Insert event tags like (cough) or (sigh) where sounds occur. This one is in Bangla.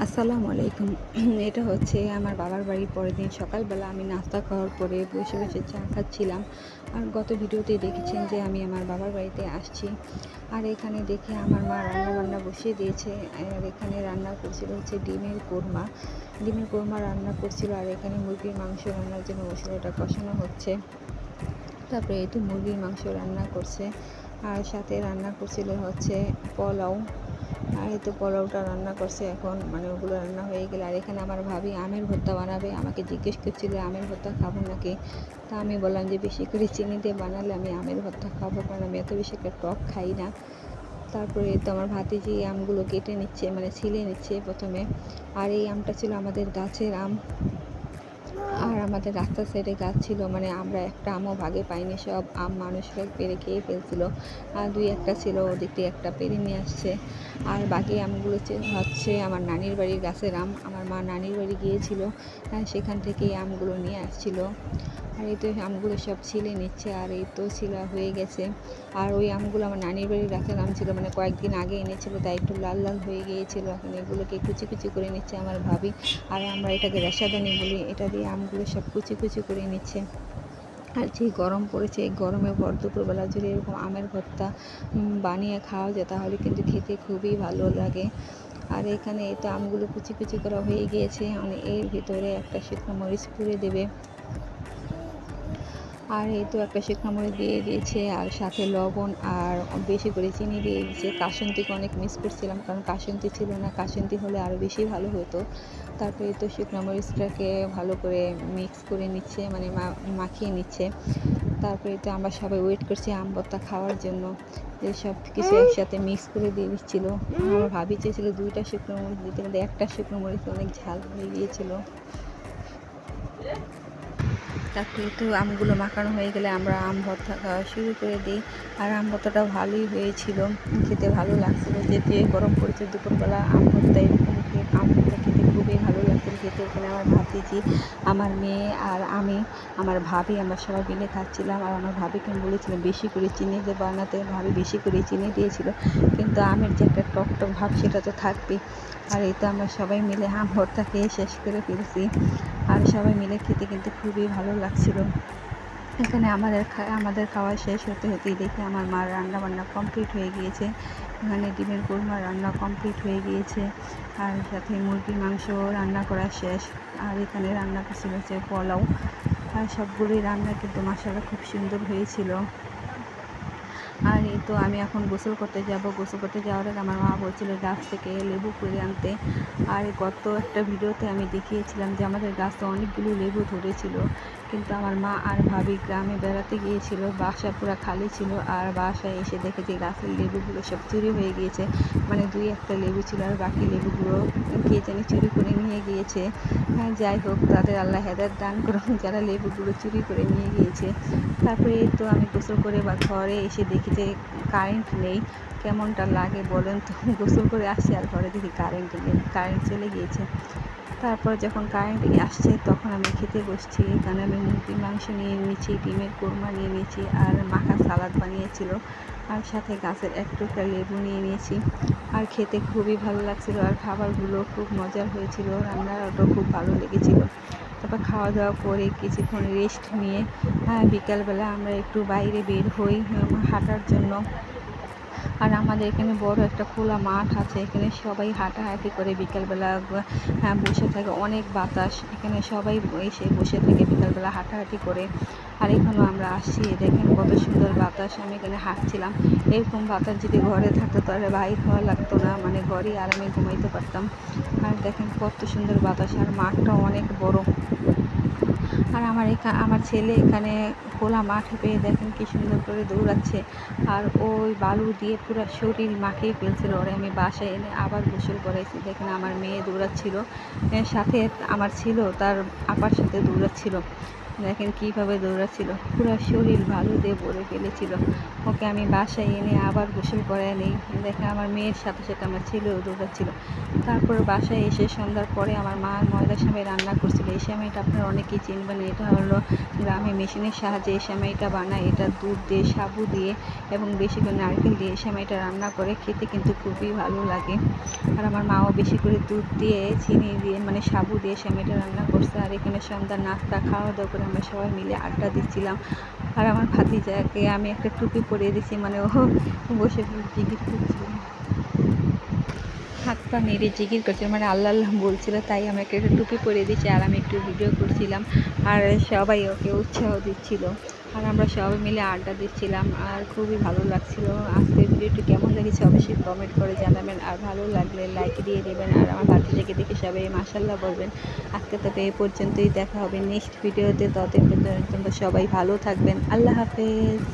আসসালামু আলাইকুম। (clears throat) এটা হচ্ছে আমার বাবার বাড়ির পরের দিন সকালবেলা আমি নাস্তা খাওয়ার পরে বসে বসে চা খাচ্ছিলাম। আর গত ভিডিওতে দেখেছেন যে আমি আমার বাবার বাড়িতে আসছি। আর এখানে দেখে আমার মা রান্না বান্না বসিয়ে দিয়েছে। আর এখানে রান্না করছিল হচ্ছে ডিমের কোরমা। ডিমের কোরমা রান্না করছিল আর এখানে মুরগির মাংস রান্নার জন্য মশলাটা কষানো হচ্ছে। তারপরে তো মুরগির মাংস রান্না করছে। আর সাথে রান্না করছিল হচ্ছে পোলাও। আর এই তো পোলাওটা রান্না করছে এখন মানে ওগুলো রান্না হয়ে গেলে। আর এখানে আমার ভাবি আমের ভর্তা বানাবে, আমাকে জিজ্ঞেস করছিল, আমের ভর্তা খাব নাকি? তা আমি বললাম যে, বেশি করে চিনি দিয়ে বানালে আমি আমের ভর্তা খাব, কারণ আমি এত বেশি একটা টক খাই না। তারপরে তো আমার ভাতিজি আমগুলো কেটে নিচ্ছে মানে ছিলে নিচ্ছে প্রথমে। আর এই আমটা ছিল আমাদের গাছের আম। আর আমাদের রাস্তার সাইডে গাছ ছিল মানে আমরা একটা আমও ভাগে পাইনি, সব আম মানুষরা পেরে খেয়ে ফেলছিল। আর দুই একটা ছিল, ওদিক দিয়ে একটা পেরে নিয়ে আসছে। আর বাকি আমগুলো হচ্ছে- আমার নানির বাড়ির গাছের আম। আমার মা নানির বাড়ি গিয়েছিল সেখান থেকে আমগুলো নিয়ে আসছিল। আর এই তো আমগুলো সব ছিলে নিচ্ছে, আর এই তো ছিলা হয়ে গেছে। আর ওই আমগুলো আমার নানির বাড়ির গাছের আম ছিল মানে কয়েকদিন আগে এনেছিল, তাই একটু লাল লাল হয়ে গিয়েছিল। এখন এগুলোকে কুচি কুচি করে নিচ্ছে আমার ভাবি। আর আমরা এটাকে রেশাদানি বলি, এটা দিয়ে আমগুলো সব কুচি কুচি করে নিচ্ছে। আর যে গরম পড়েছে, এই গরমে ভর দুপুরবেলা যদি এরকম আমের ভর্তা বানিয়ে খাওয়া যায়, তাহলে কিন্তু খেতে খুবই ভালো লাগে। আর এখানে তো আমগুলো কুচি কুচি করা হয়ে গিয়েছে মানে এর ভিতরে একটা শুকনো মরিচ পুড়ে দেবে। আর এই তো একটা মরিচ দিয়ে দিয়েছে, আর সাথে লবণ আর বেশি করে চিনি দিয়ে দিয়েছে। কাসন্তিকে অনেক মিস করছিলাম, কারণ কাসন্তি ছিল না কাসন্তি হলে আরও বেশি ভালো হতো। তারপরে তো শুকনো মরিচটাকে ভালো করে মিক্স করে নিচ্ছে মানে মাখিয়ে নিচ্ছে। তারপরে তো আমরা সবাই ওয়েট করছি আম ভর্তা খাওয়ার জন্য। সব কিছু একসাথে মিক্স করে দিয়ে দিচ্ছিল। আমার ভাবি চেয়েছিল দুইটা শুকনো মরিচ দিতে, কিন্তু একটা শুকনো মরিচ অনেক ঝাল হয়ে গিয়েছিল। তারপরে তো আমগুলো মাখানো হয়ে গেলে আমরা আম ভর্তা খাওয়া শুরু করে দিই। আর আম ভর্তাটা ভালোই হয়েছিল। খেতে ভালো লাগছিল। যেতে গরম পড়েছে, দুপুরবেলা আম ভর্তা এরকম আম খুবই ভালো লাগছিল খেতে এখানে আমার ভাতিজি আমার মেয়ে আর আমি, আমার ভাবি, আমরা সবাই মিলে খাচ্ছিলাম আর আমার ভাবিকে আমি বলেছিলাম, বেশি করে চিনি দিয়ে বানাতে ভাবি বেশি করে চিনি দিয়েছিল। কিন্তু আমের যে একটা টক টক ভাব, সেটা তো থাকবেই। আর এই তো আমরা সবাই মিলে আম ভর্তা খেয়ে শেষ করে ফেলছি। আর সবাই মিলে খেতে কিন্তু খুবই ভালো লাগছিল। এখানে আমাদের আমাদের খাওয়া শেষ হতে হতেই দেখে আমার মার রান্না বান্না কমপ্লিট হয়ে গিয়েছে। এখানে ডিমের কোরমা রান্না কমপ্লিট হয়ে গিয়েছে আর সাথে মুরগির মাংস রান্না করা শেষ। আর এখানে রান্না করছিল হচ্ছে পোলাও। আর সবগুলোই রান্না কিন্তু মশলা খুব সুন্দর হয়েছিল। আর এই তো আমি এখন গোসল করতে যাব। গোসল করতে যাওয়ার আগে আমার মা বলছিল গাছ থেকে লেবু করে আনতে। আর গত একটা ভিডিওতে আমি দেখিয়েছিলাম যে আমাদের গাছে অনেকগুলো লেবু ধরেছিল। কিন্তু আমার মা আর ভাবি গ্রামে বেড়াতে গিয়েছিল, বাসা পুরো খালি ছিল আর বাসায় এসে দেখে যে গাছের লেবুগুলো সব চুরি হয়ে গিয়েছে। মানে দুই একটা লেবু ছিল আর বাকি লেবুগুলো কে জানি চুরি করে নিয়ে গিয়েছে। হ্যাঁ যাই হোক, তাদের আল্লাহ হেদায়ত দান করুন, যারা লেবুগুলো চুরি করে নিয়ে গিয়েছে। তারপরে তো আমি গোসল করে বা ঘরে এসে দেখি যে কারেন্ট নেই। কেমনটা লাগে বলেন তো? গোসল করে আসছি আর ঘরে দেখি কারেন্ট নেই কারেন্ট চলে গিয়েছে। তারপর যখন কারেন্ট আসছে, তখন আমি খেতে বসছি। এখানে আমি মুরগির মাংস নিয়ে নিয়েছি ডিমের কোরমা নিয়ে নিয়েছি আর মাখা সালাদ বানিয়েছিল। আর সাথে গাছের এক টুকরা লেবু নিয়ে নিয়েছি আর খেতে খুবই ভালো লাগছিল, আর খাবারগুলো খুব মজার হয়েছিল রান্নাটাও খুব ভালো লেগেছিল। তারপর খাওয়া দাওয়া করে কিছুক্ষণ রেস্ট নিয়ে বিকালবেলা আমরা একটু বাইরে বের হই হাঁটার জন্য। আর আমাদের এখানে বড় একটা খোলা মাঠ আছে। এখানে সবাই হাঁটাহাঁটি করে বিকালবেলা হ্যাঁ বসে থাকে। অনেক বাতাস। এখানে সবাই এসে বসে থাকে বিকালবেলা হাঁটাহাঁটি করে। আর এখানেও আমরা আসছি। দেখেন কত সুন্দর বাতাস। আমি এখানে হাঁটছিলাম। এরকম বাতাস যদি ঘরে থাকতো তাহলে বাইর হওয়া লাগতো না। মানে ঘরেই আরামে ঘুমাইতে পারতাম। আর দেখেন কত সুন্দর বাতাস, আর মাঠটা অনেক বড়। আর আমার এখানে আমার ছেলে এখানে খোলা মাঠে পেয়ে দেখেন কি সুন্দর করে দৌড়াচ্ছে। আর ওই বালু দিয়ে পুরো শরীর মাখিয়ে ফেলছিল ওরে আমি বাসায় এনে আবার গোসল করাইছি। দেখেন আমার মেয়ে দৌড়াচ্ছিল। সাথে আমার ছিল, তার আপার সাথে দৌড়াচ্ছিল। দেখেন কীভাবে দৌড়াচ্ছিল। পুরো শরীর ভালো দিয়ে ভরে ফেলেছিল। ওকে আমি বাসায় এনে আবার গোসল করে নিই। দেখে আমার মেয়ের সাথে সাথে আমার ছেলেও দৌড়াচ্ছিল। তারপরে বাসায় এসে সন্ধ্যার পরে আমার মা ময়দা সেমাই রান্না করছিল। এই সেমাইটা আপনারা অনেকেই চিনবেন, এটা হলো গ্রামে মেশিনের সাহায্যে এই সেমাইটা বানায়। এটা দুধ দিয়ে, সাবু দিয়ে এবং বেশি করে নারকেল দিয়ে সেমাইটা রান্না করে। খেতে কিন্তু খুবই ভালো লাগে। আর আমার মাও বেশি করে দুধ দিয়ে, চিনি দিয়ে মানে সাবু দিয়ে সেমাইটা রান্না করছে। আর এখানে সন্ধ্যার নাস্তা খাওয়া দাওয়া করে আমরা সবাই মিলে আড্ডা দিচ্ছিলাম। আর আমার ভাতিজাকে আমি একটা টুপি পরিয়ে দিয়েছি মানে ও বসে জিজ্ঞেস করছিল। হাত পা নেড়ে জিগির করছিল মানে আল্লাহ আল্লাহ বলছিল, তাই আমি একটা টুপি পরিয়ে দিয়েছি আর আমি একটু ভিডিও করছিলাম আর সবাই ওকে উৎসাহ দিচ্ছিল। আর আমরা সবাই মিলে আড্ডা দিচ্ছিলাম আর খুবই ভালো লাগছিল। আজকের ভিডিওটি কেমন লেগেছে অবশ্যই কমেন্ট করে জানাবেন আর ভালো লাগলে লাইক দিয়ে দেবেন আর আমার ভাতিজাকে দেখে সবাই মাসাল্লাহ বলবেন। আজকে তবে এই পর্যন্তই দেখা হবে নেক্সট ভিডিওতে ততদিন পর্যন্ত সবাই ভালো থাকবেন। আল্লাহ হাফেজ।